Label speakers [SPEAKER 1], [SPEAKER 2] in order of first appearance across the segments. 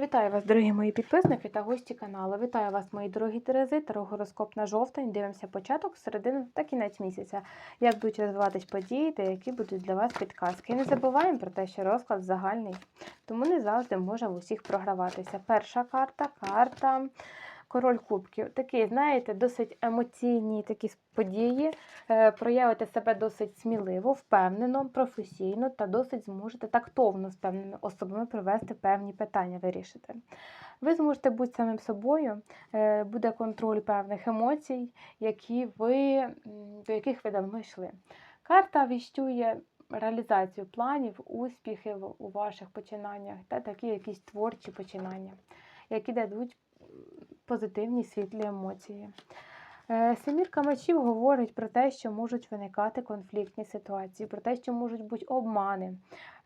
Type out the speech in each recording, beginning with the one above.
[SPEAKER 1] Вітаю вас, дорогі мої підписники та гості каналу. Вітаю вас, мої дорогі Терези, Тарогороскоп на жовтень. Дивимося початок, середину та кінець місяця. Як будуть розвиватись події та які будуть для вас підказки. І не забуваємо про те, що розклад загальний, тому не завжди може в усіх програватися. Перша карта карта. Король кубків. Такі, знаєте, досить емоційні такі події. Е, проявите себе досить сміливо, впевнено, професійно та досить зможете тактовно з певними особами провести певні питання, вирішити. Ви зможете бути самим собою, е, буде контроль певних емоцій, які ви, до яких ви давно йшли. Карта віщує реалізацію планів, успіхів у ваших починаннях та такі якісь творчі починання, які дадуть позитивні світлі емоції. Е, Семірка мечів говорить про те, що можуть виникати конфліктні ситуації, про те, що можуть бути обмани,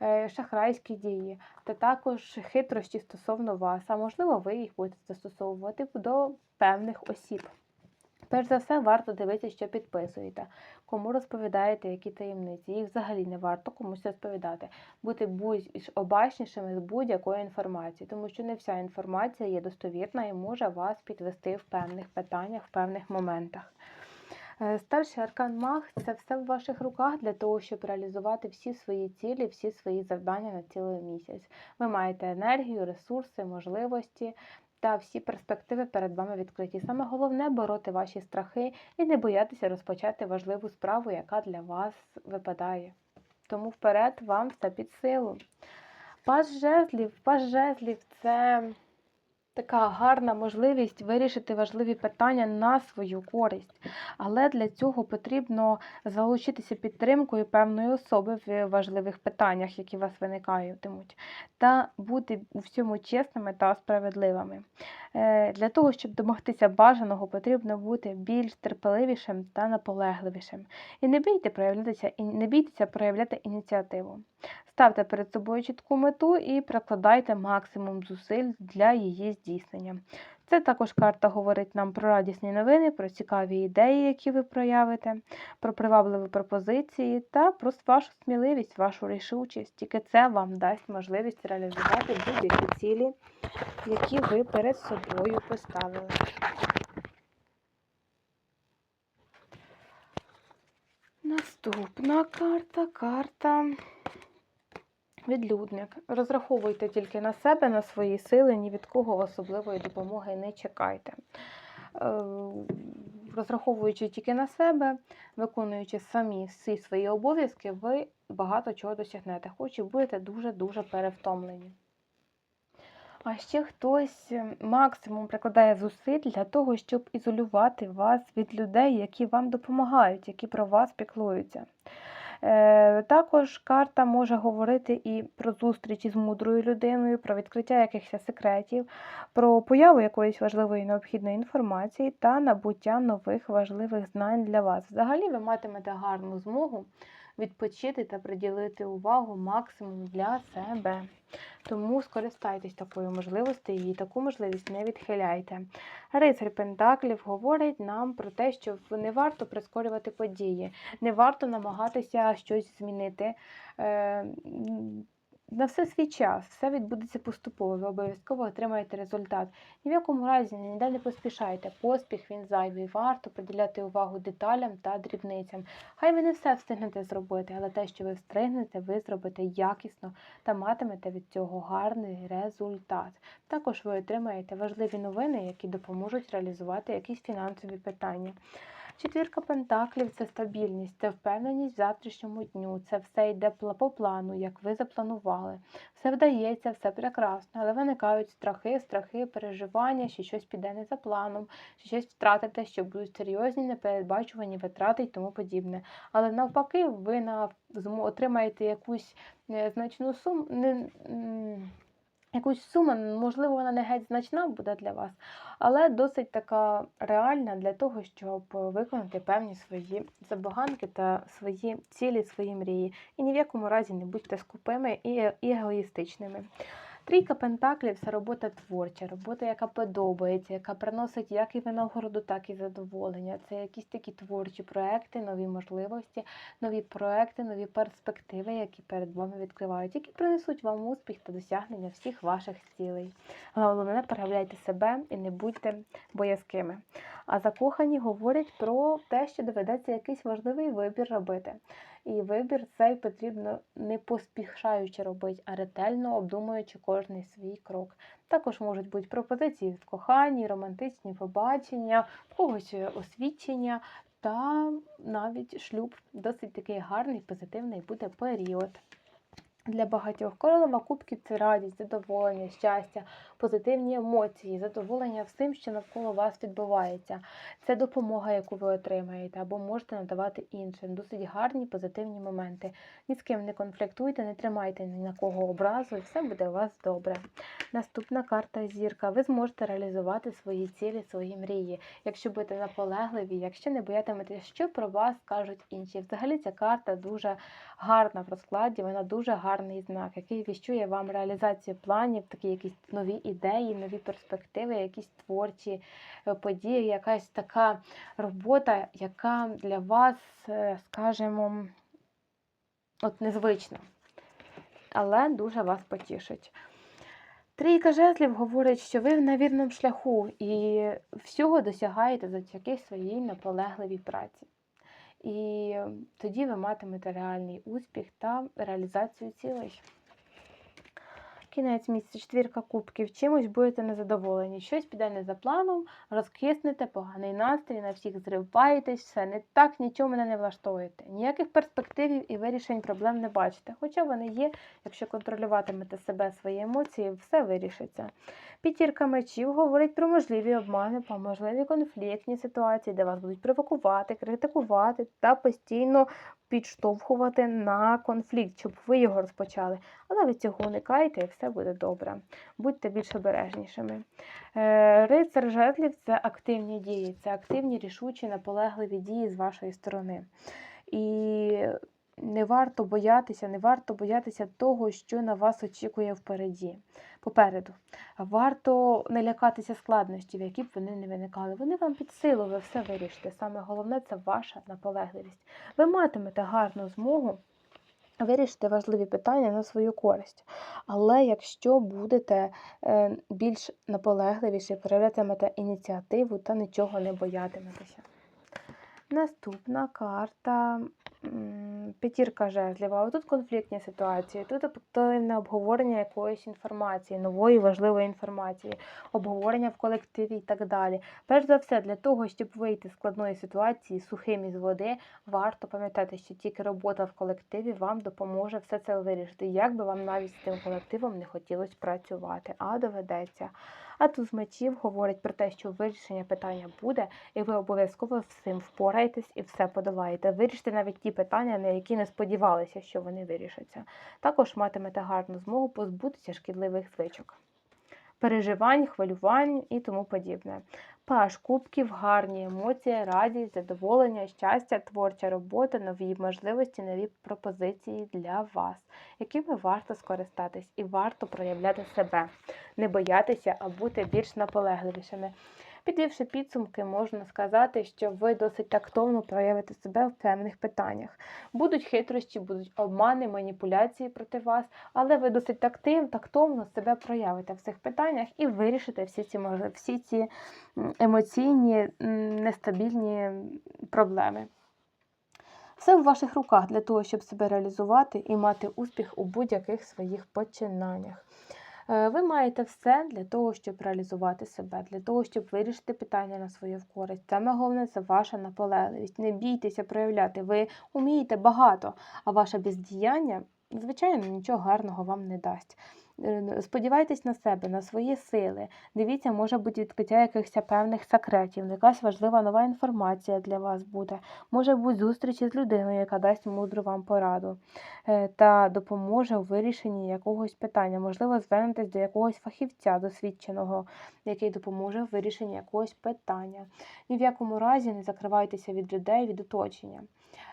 [SPEAKER 1] е, шахрайські дії, та також хитрощі стосовно вас. А можливо, ви їх будете застосовувати до певних осіб. Перш за все, варто дивитися, що підписуєте, кому розповідаєте, які таємниці. Їх взагалі не варто комусь розповідати. Бути будь обачнішими з будь-якої інформації, тому що не вся інформація є достовірна і може вас підвести в певних питаннях, в певних моментах. Е, Старший аркан Маг це все в ваших руках для того, щоб реалізувати всі свої цілі, всі свої завдання на цілий місяць. Ви маєте енергію, ресурси, можливості та всі перспективи перед вами відкриті. Саме головне бороти ваші страхи і не боятися розпочати важливу справу, яка для вас випадає. Тому вперед вам все під силу. Паж жезлів, паж жезлів це така гарна можливість вирішити важливі питання на свою користь. Але для цього потрібно залучитися підтримкою певної особи в важливих питаннях, які у вас виникатимуть, та бути у всьому чесними та справедливими. Е, Для того, щоб домогтися бажаного, потрібно бути більш терпеливішим та наполегливішим. І не бійте проявлятися, і не бійтеся проявляти ініціативу. Ставте перед собою чітку мету і прикладайте максимум зусиль для її здійснення. Це також карта говорить нам про радісні новини, про цікаві ідеї, які ви проявите, про привабливі пропозиції та про вашу сміливість, вашу рішучість. Тільки це вам дасть можливість реалізувати будь-які цілі, які ви перед собою поставили. Наступна карта карта. Відлюдник. Розраховуйте тільки на себе, на свої сили, ні від кого особливої допомоги не чекайте. Е, Розраховуючи тільки на себе, виконуючи самі всі свої обов'язки, ви багато чого досягнете, хоч і будете дуже-дуже перевтомлені. А ще хтось е, максимум прикладає зусиль для того, щоб ізолювати вас від людей, які вам допомагають, які про вас піклуються. Е, Також карта може говорити і про зустрічі з мудрою людиною, про відкриття якихось секретів, про появу якоїсь важливої необхідної інформації та набуття нових важливих знань для вас. Взагалі ви матимете гарну змогу відпочити та приділити увагу максимум для себе. Тому скористайтесь такою можливістю і таку можливість не відхиляйте. Рицарь Пентаклів говорить нам про те, що не варто прискорювати події, не варто намагатися щось змінити. На все свій час, все відбудеться поступово, ви обов'язково отримаєте результат. Ні в якому разі ніде не поспішайте. Поспіх він зайвий. Варто приділяти увагу деталям та дрібницям. Хай ви не все встигнете зробити, але те, що ви встигнете, ви зробите якісно та матимете від цього гарний результат. Також ви отримаєте важливі новини, які допоможуть реалізувати якісь фінансові питання. Четвірка пентаклів це стабільність, це впевненість в завтрашньому дню. Це все йде по плану, як ви запланували. Все вдається, все прекрасно, але виникають страхи, страхи, переживання, що щось піде не за планом, що щось втратите, що будуть серйозні, непередбачувані витрати і тому подібне. Але навпаки, ви на отримаєте якусь е, значну суму. Якусь суму, можливо, вона не геть значна буде для вас, але досить така реальна для того, щоб виконати певні свої забаганки та свої цілі, свої мрії. І ні в якому разі не будьте скупими і егоїстичними. Трійка пентаклів це робота творча, робота, яка подобається, яка приносить як і винагороду, так і задоволення. Це якісь такі творчі проекти, нові можливості, нові проекти, нові перспективи, які перед вами відкривають, які принесуть вам успіх та досягнення всіх ваших цілей. Головне, проявляйте себе і не будьте боязкими. А закохані говорять про те, що доведеться якийсь важливий вибір робити. І вибір цей потрібно не поспішаючи робити, а ретельно обдумуючи кожний свій крок. Також можуть бути пропозиції в коханні, романтичні побачення, когось освідчення та навіть шлюб. Досить такий гарний, позитивний буде період. Для багатьох королева кубків це радість, задоволення, щастя, позитивні емоції, задоволення всім, що навколо вас відбувається. Це допомога, яку ви отримаєте, або можете надавати іншим. Досить гарні позитивні моменти. Ні з ким не конфліктуйте, не тримайте ні на кого образу, і все буде у вас добре. Наступна карта зірка. Ви зможете реалізувати свої цілі, свої мрії, якщо будете наполегливі, якщо не боятиметеся, що про вас кажуть інші. Взагалі ця карта дуже гарна в розкладі, вона дуже гарний знак, який віщує вам реалізацію планів, такі якісь нові ідеї, нові перспективи, якісь творчі е, події, якась така робота, яка для вас, е, скажімо, от незвична, але дуже вас потішить. Трійка жезлів говорить, що ви на вірному шляху і всього досягаєте завдяки своїй наполегливій праці. І тоді ви матимете реальний успіх та реалізацію цілей. Кінець місяця, четвірка кубків, чимось будете незадоволені. Щось піде не за планом, розкиснете, поганий настрій, на всіх зриваєтесь, все не так, нічого мене не влаштовуєте. Ніяких перспектив і вирішень проблем не бачите. Хоча вони є, якщо контролюватимете себе, свої емоції, все вирішиться. П'ятірка мечів говорить про можливі обмани, про можливі конфліктні ситуації, де вас будуть провокувати, критикувати та постійно підштовхувати на конфлікт, щоб ви його розпочали. Але ви цього уникайте і все буде добре. Будьте більш обережнішими. Е, Рицар жезлів це активні дії, це активні, рішучі, наполегливі дії з вашої сторони. І не варто боятися, не варто боятися того, що на вас очікує впереді, попереду. Варто не лякатися складнощів, які б вони не виникали. Вони вам під силу, ви все вирішите. Саме головне це ваша наполегливість. Ви матимете гарну змогу. Вирішити важливі питання на свою користь. Але якщо будете е, більш наполегливіші, проявлятимете ініціативу та нічого не боятиметеся. Наступна карта п'ятірка жезлів. А тут конфліктні ситуації, тут активне обговорення якоїсь інформації, нової важливої інформації, обговорення в колективі і так далі. Перш за все, для того, щоб вийти з складної ситуації сухим із води, варто пам'ятати, що тільки робота в колективі вам допоможе все це вирішити. Як би вам навіть з тим колективом не хотілося працювати, а доведеться. А тут з мечів говорить про те, що вирішення питання буде, і ви обов'язково з цим впораєтесь і все подолаєте. Вирішите навіть ті питання, на які не сподівалися, що вони вирішаться. Також матимете гарну змогу позбутися шкідливих звичок. Переживань, хвилювань і тому подібне. Паш кубків, гарні емоції, радість, задоволення, щастя, творча робота, нові можливості, нові пропозиції для вас, якими варто скористатись і варто проявляти себе, не боятися, а бути більш наполегливішими. Підвівши підсумки, можна сказати, що ви досить тактовно проявите себе в певних питаннях. Будуть хитрощі, будуть обмани, маніпуляції проти вас, але ви досить тактив, тактовно себе проявите в цих питаннях і вирішите всі ці всі ці емоційні, нестабільні проблеми. Все в ваших руках для того, щоб себе реалізувати і мати успіх у будь-яких своїх починаннях. Е, ви маєте все для того, щоб реалізувати себе, для того, щоб вирішити питання на свою користь. Саме головне це ваша наполегливість. Не бійтеся проявляти. Ви вмієте багато, а ваше бездіяння, звичайно, нічого гарного вам не дасть. Е, сподівайтесь на себе, на свої сили. Дивіться, може бути відкриття якихось певних секретів, якась важлива нова інформація для вас буде. Може бути зустрічі з людиною, яка дасть мудру вам пораду е, та допоможе у вирішенні якогось питання. Можливо, звернетесь до якогось фахівця досвідченого, який допоможе у вирішенні якогось питання. Ні в якому разі не закривайтеся від людей, від оточення.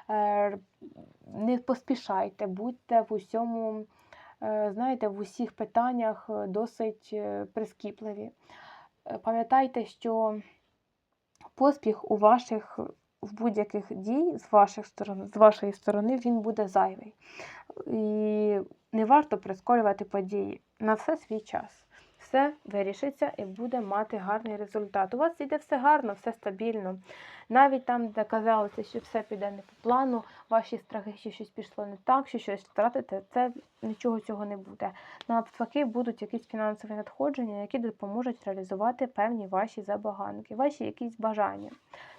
[SPEAKER 1] Е, не поспішайте, будьте в усьому. Е, знаєте, в усіх питаннях е, досить е, прискіпливі. Пам'ятайте, що поспіх у ваших в будь-яких дій з ваших сторон, з вашої сторони він буде зайвий. І не варто прискорювати події. На все свій час. Все вирішиться і буде мати гарний результат. У вас йде все гарно, все стабільно. Навіть там, де казалося, що все піде не по плану, ваші страхи, що щось пішло не так, що щось втратите, це нічого цього не буде. Навпаки, будуть якісь фінансові надходження, які допоможуть реалізувати певні ваші забаганки, ваші якісь бажання,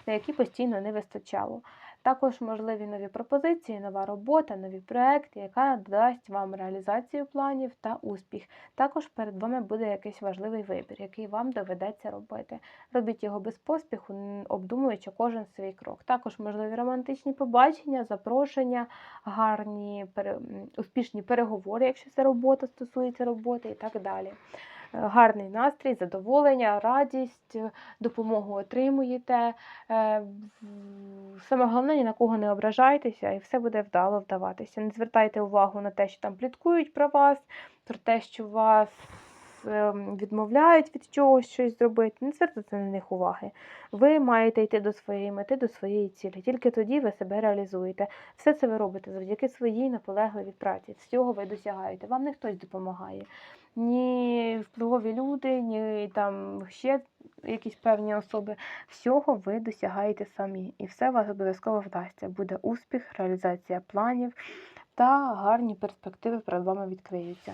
[SPEAKER 1] на які постійно не вистачало. Також можливі нові пропозиції, нова робота, нові проекти, яка дасть вам реалізацію планів та успіх. Також перед вами буде якийсь важливий вибір, який вам доведеться робити. Робіть його без поспіху, обдумуючи кожен свій крок. Також можливі романтичні побачення, запрошення, гарні успішні переговори, якщо це робота стосується роботи, і так далі. Гарний настрій, задоволення, радість, е, допомогу отримуєте. Е, Саме головне, ні на кого не ображайтеся, і все буде вдало вдаватися. Не звертайте увагу на те, що там пліткують про вас, про те, що вас ем, відмовляють від чогось щось зробити. Не звертайте на них уваги. Ви маєте йти до своєї мети, до своєї цілі. Тільки тоді ви себе реалізуєте. Все це ви робите завдяки своїй наполегливій праці. Всього ви досягаєте. Вам не хтось допомагає. Ні впливові люди, ні там ще якісь певні особи. Всього ви досягаєте самі, і все вас обов'язково вдасться. Буде успіх, реалізація планів та гарні перспективи перед вами відкриються.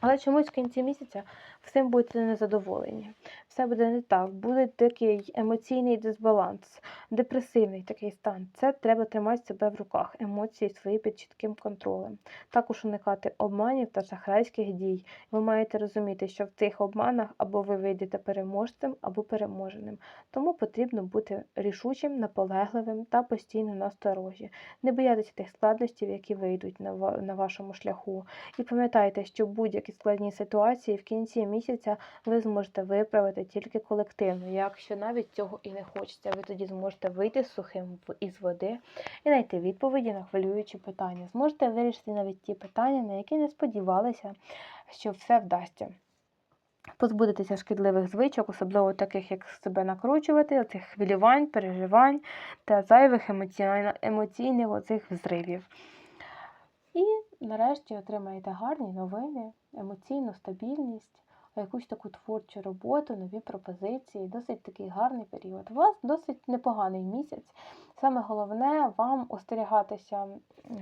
[SPEAKER 1] Але чомусь в кінці місяця всім будете незадоволені. Все буде не так, буде такий емоційний дисбаланс, депресивний такий стан. Це треба тримати себе в руках, емоції свої під чітким контролем. Також уникати обманів та шахрайських дій. Ви маєте розуміти, що в цих обманах або ви вийдете переможцем, або переможеним. Тому потрібно бути рішучим, наполегливим та постійно насторожі. Не боятися тих складностей, які вийдуть на, ва- на вашому шляху. І пам'ятайте, що будь-які складні ситуації в кінці місяця ви зможете виправити тільки колективно. Якщо навіть цього і не хочеться, ви тоді зможете вийти сухим із води і знайти відповіді на хвилюючі питання. Зможете вирішити навіть ті питання, на які не сподівалися, що все вдасться. Позбудетеся шкідливих звичок, особливо таких, як себе накручувати, оцих хвилювань, переживань та зайвих емоційних оцих взривів. І нарешті отримаєте гарні новини, емоційну стабільність, якусь таку творчу роботу, нові пропозиції, досить такий гарний період. У вас досить непоганий місяць. Саме головне вам остерігатися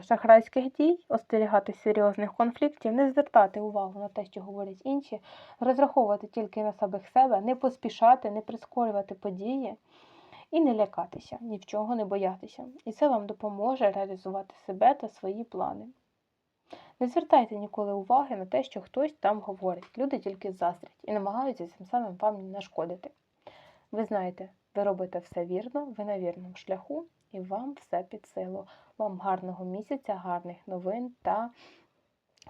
[SPEAKER 1] шахрайських дій, остерігатися серйозних конфліктів, не звертати увагу на те, що говорять інші, розраховувати тільки на самих себе, не поспішати, не прискорювати події і не лякатися, ні в чого не боятися. І це вам допоможе реалізувати себе та свої плани. Не звертайте ніколи уваги на те, що хтось там говорить. Люди тільки заздрять і намагаються цим самим вам нашкодити. Ви знаєте, ви робите все вірно, ви на вірному шляху, і вам все під силу. Вам гарного місяця, гарних новин та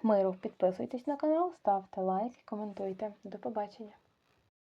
[SPEAKER 1] миру. Підписуйтесь на канал, ставте лайк, коментуйте. До побачення!